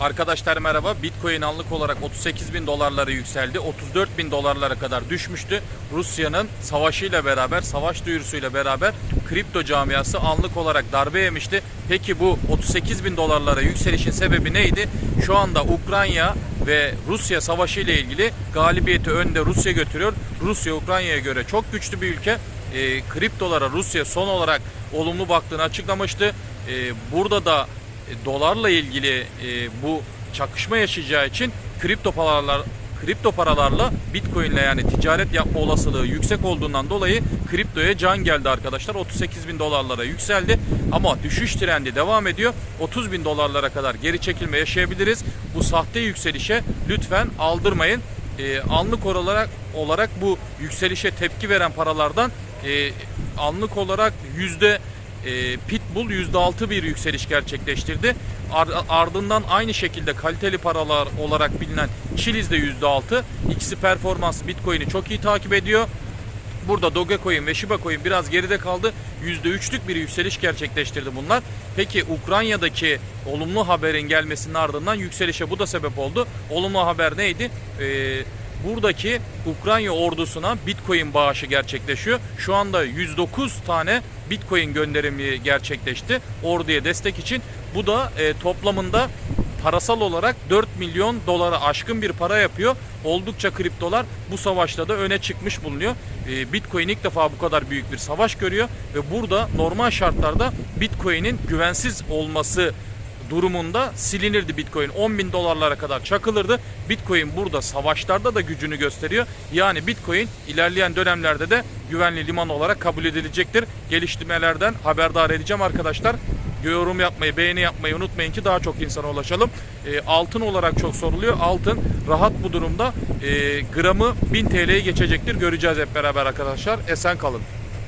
Arkadaşlar merhaba. Bitcoin anlık olarak 38 bin dolarlara yükseldi. 34 bin dolarlara kadar düşmüştü. Rusya'nın savaşıyla beraber, savaş duyurusuyla beraber kripto camiası anlık olarak darbe yemişti. Peki bu 38 bin dolarlara yükselişin sebebi neydi? Şu anda Ukrayna ve Rusya savaşı ile ilgili galibiyeti önde Rusya götürüyor. Rusya Ukrayna'ya göre çok güçlü bir ülke. E, kriptolara Rusya son olarak olumlu baktığını açıklamıştı. E, burada da dolarla ilgili e, bu çakışma yaşayacağı için kripto paralar kripto paralarla Bitcoin'le yani ticaret yapma olasılığı yüksek olduğundan dolayı kriptoya can geldi arkadaşlar. 38 bin dolarlara yükseldi ama düşüş trendi devam ediyor. 30 bin dolarlara kadar geri çekilme yaşayabiliriz. Bu sahte yükselişe lütfen aldırmayın. E, anlık olarak olarak bu yükselişe tepki veren paralardan e, anlık olarak yüzde e, Pitbull %6 bir yükseliş gerçekleştirdi. Ar- ardından aynı şekilde kaliteli paralar olarak bilinen Chiliz de %6. İkisi performans Bitcoin'i çok iyi takip ediyor. Burada Dogecoin ve Shiba Coin biraz geride kaldı. %3'lük bir yükseliş gerçekleştirdi bunlar. Peki Ukrayna'daki olumlu haberin gelmesinin ardından yükselişe bu da sebep oldu. Olumlu haber neydi? Ee, buradaki Ukrayna ordusuna Bitcoin bağışı gerçekleşiyor. Şu anda 109 tane Bitcoin gönderimi gerçekleşti orduya destek için. Bu da e, toplamında parasal olarak 4 milyon dolara aşkın bir para yapıyor. Oldukça kriptolar bu savaşta da öne çıkmış bulunuyor. E, Bitcoin ilk defa bu kadar büyük bir savaş görüyor ve burada normal şartlarda Bitcoin'in güvensiz olması durumunda silinirdi Bitcoin. 10 bin dolarlara kadar çakılırdı. Bitcoin burada savaşlarda da gücünü gösteriyor. Yani Bitcoin ilerleyen dönemlerde de güvenli liman olarak kabul edilecektir. Geliştirmelerden haberdar edeceğim arkadaşlar. Yorum yapmayı, beğeni yapmayı unutmayın ki daha çok insana ulaşalım. E, altın olarak çok soruluyor. Altın rahat bu durumda. E, gramı 1000 TL'ye geçecektir. Göreceğiz hep beraber arkadaşlar. Esen kalın.